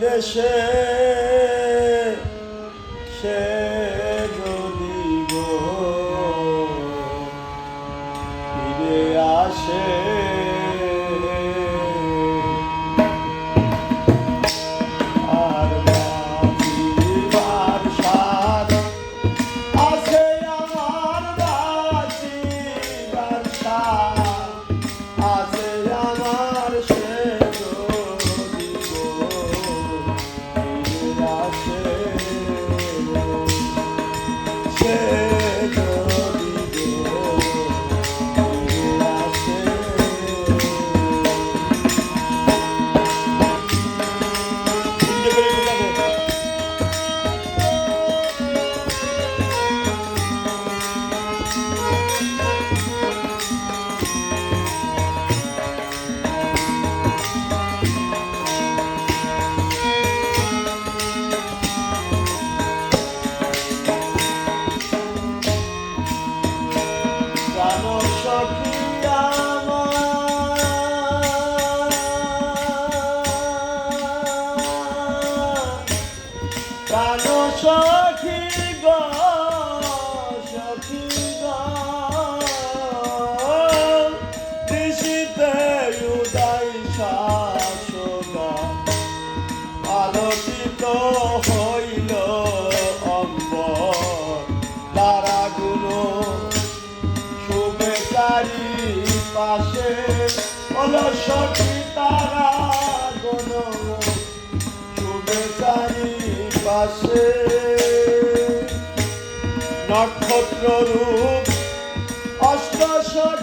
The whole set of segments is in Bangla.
kardeşe. Şey. সখী গো সখী গো। কৃষিতে উদয় শাসন আলোচিত হয় আকাশে নক্ষত্র রূপ অষ্টাশয়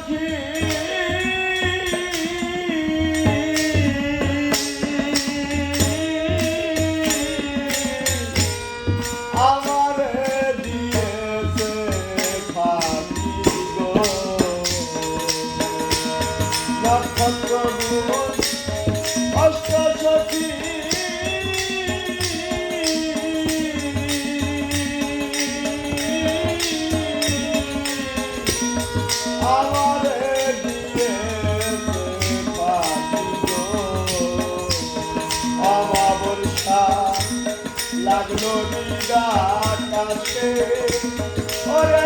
লাগল বিগাটাতে ওরে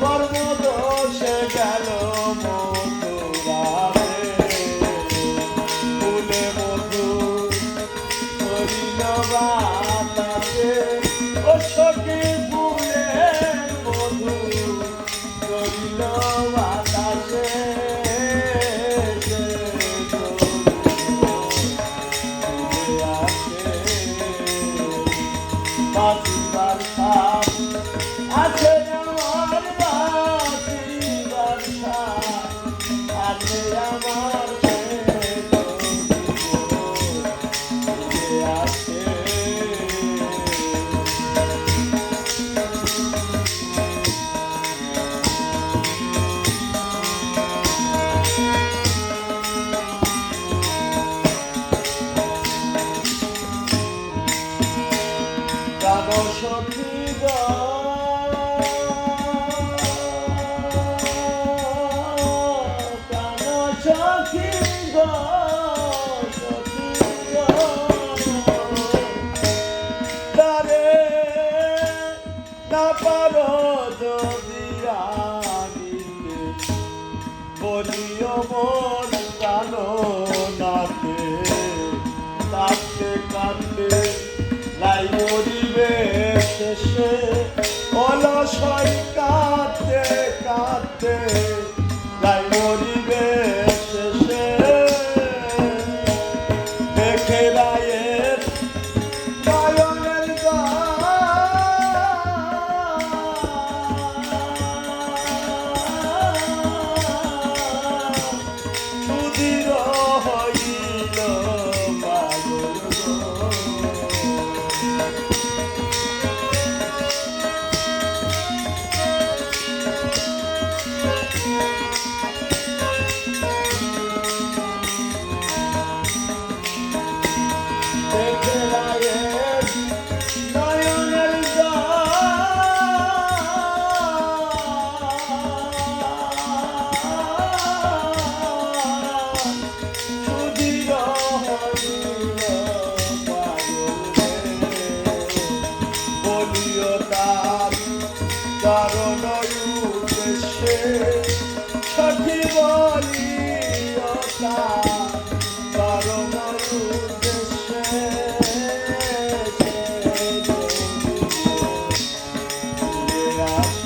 Bottom মন জানো নাতে কাঁদতে কাঁদতে লাই মরিবে শেষে অলসয় কাঁদতে কাঁদতে Oh.